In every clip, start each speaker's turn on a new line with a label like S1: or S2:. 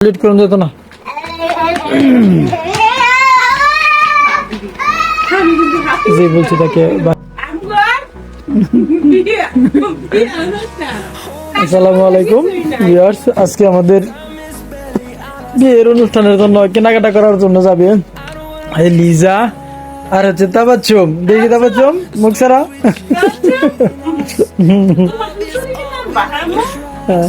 S1: করুন যেত না। যে বলছি তাকে আসসালামু আলাইকুম ভিউয়ার্স আজকে আমাদের বিয়ের অনুষ্ঠানের জন্য কেনাকাটা করার জন্য যাবে এই লিজা আর হচ্ছে তাবাচ্চুম। দেখি তাবাচ্চুম মুখ সারা। হ্যাঁ।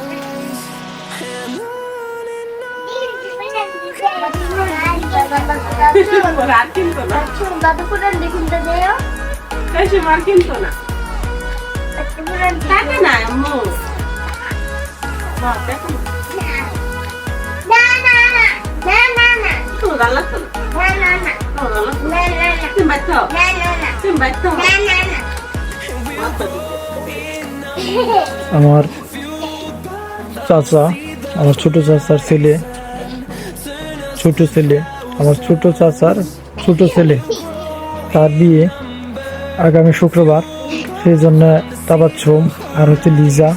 S2: আমার
S1: চাচা আমার ছোট চাচার ছেলে ছোট ছেলে। আমার ছোট চাচার ছোট ছেলে, তার বিয়ে আগামী শুক্রবার। সেই জন্য তাবাচ্ছম আর হচ্ছে লিজা,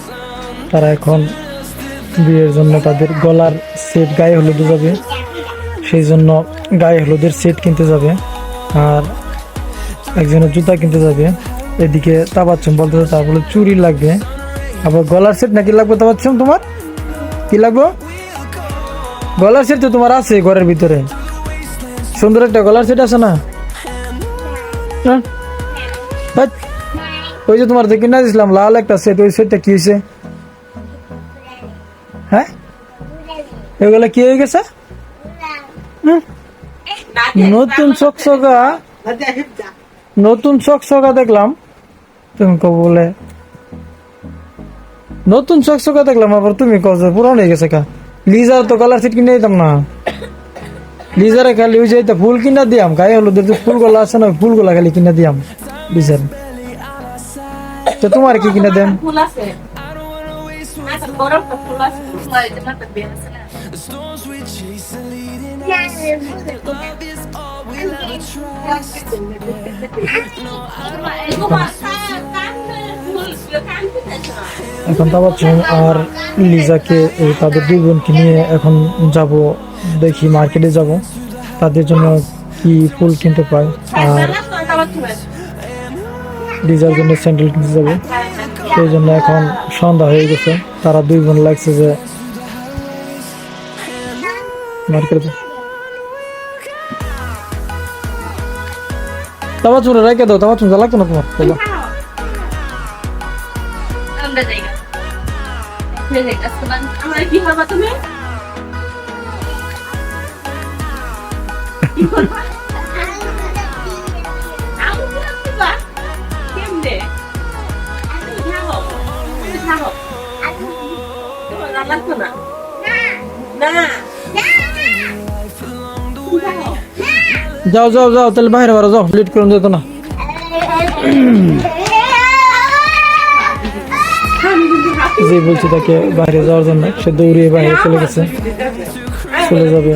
S1: তারা এখন বিয়ের জন্য তাদের গলার সেট গায়ে হলুদে যাবে সেই জন্য গায়ে হলুদের সেট কিনতে যাবে আর একজনের জুতা কিনতে যাবে। এদিকে তাবাচ্ছম বলতে তার বলে, চুরি লাগবে। আবার গলার সেট নাকি লাগবে তাবাচ্ছম তোমার? কি লাগবে? গলার সেট তো তোমার আছে ঘরের ভিতরে। সুন্দর একটা গলার সেট আছে না? হ্যাঁ? ওই যে তোমার দেখি না দিছিলাম, লাল একটা সেট ওই সেটটা কি হয়েছে হ্যাঁ? এগুলো কি হয়ে গেছে? হুম? নতুন চকচকা নতুন চকচকা দেখলাম। তুমি কো বলে, নতুন চকচকা দেখলাম, আবার তুমি কো পুরানো হয়ে গেছে কা। লিজার তো কালার সিট কিনে দিতাম না। লিজারে খালি ওই যে এটা ফুল কিনা দিয়াম গায়ে হলুদের যে ফুলগুলো আছে না ফুলগুলা খালি কিনা দিয়াম লিজার তো তোমার কি কিনা দেন?
S2: ফুল আছে। আচ্ছা
S1: এখন তো আর লিজাকে তাদের দুই বোনকে নিয়ে এখন যাব দেখি মার্কেটে যাব। তাদের জন্য কি ফুল কিনতে পাই? আর ডিজার জন্য স্যান্ডেল কিনতে যাব। সেই জন্য এখন সন্ধ্যা হয়ে গেছে। তারা দুই বোন লাগছে যে মার্কেটে তাবা চুরে রেখে দাও তাবা চুন লাগতো না তোমার? বলো।
S2: আমার কি তুমি?
S1: যাও যাও যাও, তাহলে বাইরে বারো যাও লেট করে যেত না। যে বলছি তাকে বাইরে যাওয়ার জন্য, সে দৌড়িয়ে বাইরে চলে গেছে, চলে যাবে।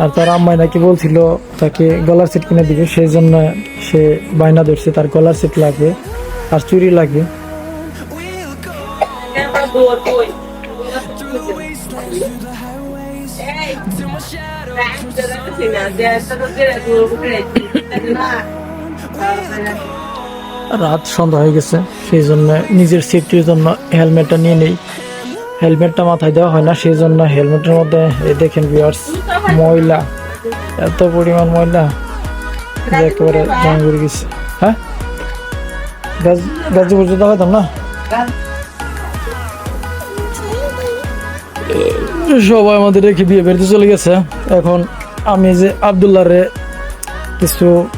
S1: আর তার আম্মাই নাকি বলছিল তাকে গলার সেট কিনে দিবে সেই জন্য সে বায়না ধরছে, তার গলার সেট লাগবে আর চুরি লাগবে। রাত সন্ধ্যা হয়ে গেছে, সেই জন্য নিজের সেফটির জন্য হেলমেটটা নিয়ে নেই। হেলমেটটা মাথায় দেওয়া হয় না সেই জন্য হেলমেটের মধ্যে, এই দেখেন ভিউয়ার্স ময়লা, এত পরিমাণ ময়লা, যে একেবারে জাম করে গেছে। হ্যাঁ? গাছ- গাজীপুর যেতে পারতাম না? সবাই আমাদের রেখে বিয়ে বেরোতে চলে গেছে। এখন আমি যে আবদুল্লাহ রে কিছু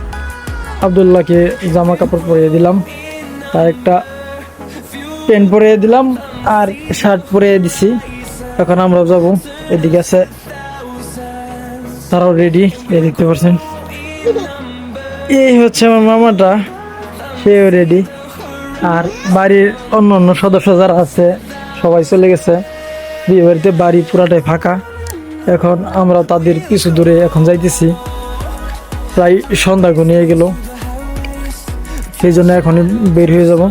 S1: আবদুল্লাহকে জামা কাপড় পরিয়ে দিলাম, তার একটা প্যান্ট পরিয়ে দিলাম। আর শার্ট পরে দিছি। এখন আমরা যাব। এদিকে আছে তারাও রেডি দেখতে পাচ্ছেন। এই হচ্ছে আমার মামাটা, সেও রেডি আর বাড়ির অন্য অন্য সদস্য যারা আছে, সবাই চলে গেছে। বিয়ে বাড়িতে বাড়ি পুরাটাই ফাঁকা। এখন আমরা তাদের পিছু দূরে এখন যাইতেছি। প্রায় সন্ধ্যা ঘনিয়ে গেল। সেই জন্য এখনই বের হয়ে যাব।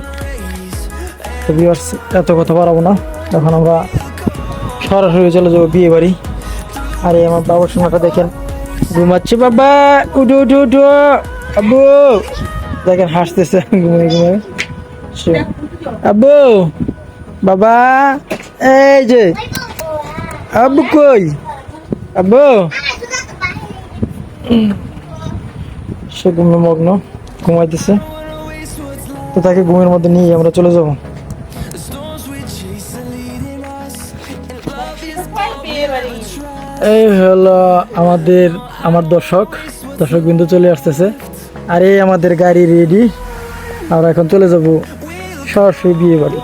S1: তো viewers, এত কথা পারাবো না। এখন আমরা সরাসরি চলে যাব বিয়ে বাড়ি। আরে আমার বাবার সোনাটা দেখেন। ঘুমাচ্ছে বাবা। উঠো উঠো উঠো। আব্বু দেখেন হাসতেছে ঘুমিয়ে ঘুমিয়ে। আব্বু বাবা এই যে আব্বু কই? আব্বু। সে ঘুমে মগ্ন ঘুমাইতেছে। তো তাকে ঘুমের মধ্যে নিয়ে আমরা চলে যাব। এই হলো আমাদের, আমার দর্শক। দর্শক বিন্দু চলে আসতেছে। আর এই আমাদের গাড়ি রেডি আমরা এখন চলে যাব সরাসরি বিয়ে বাড়ি।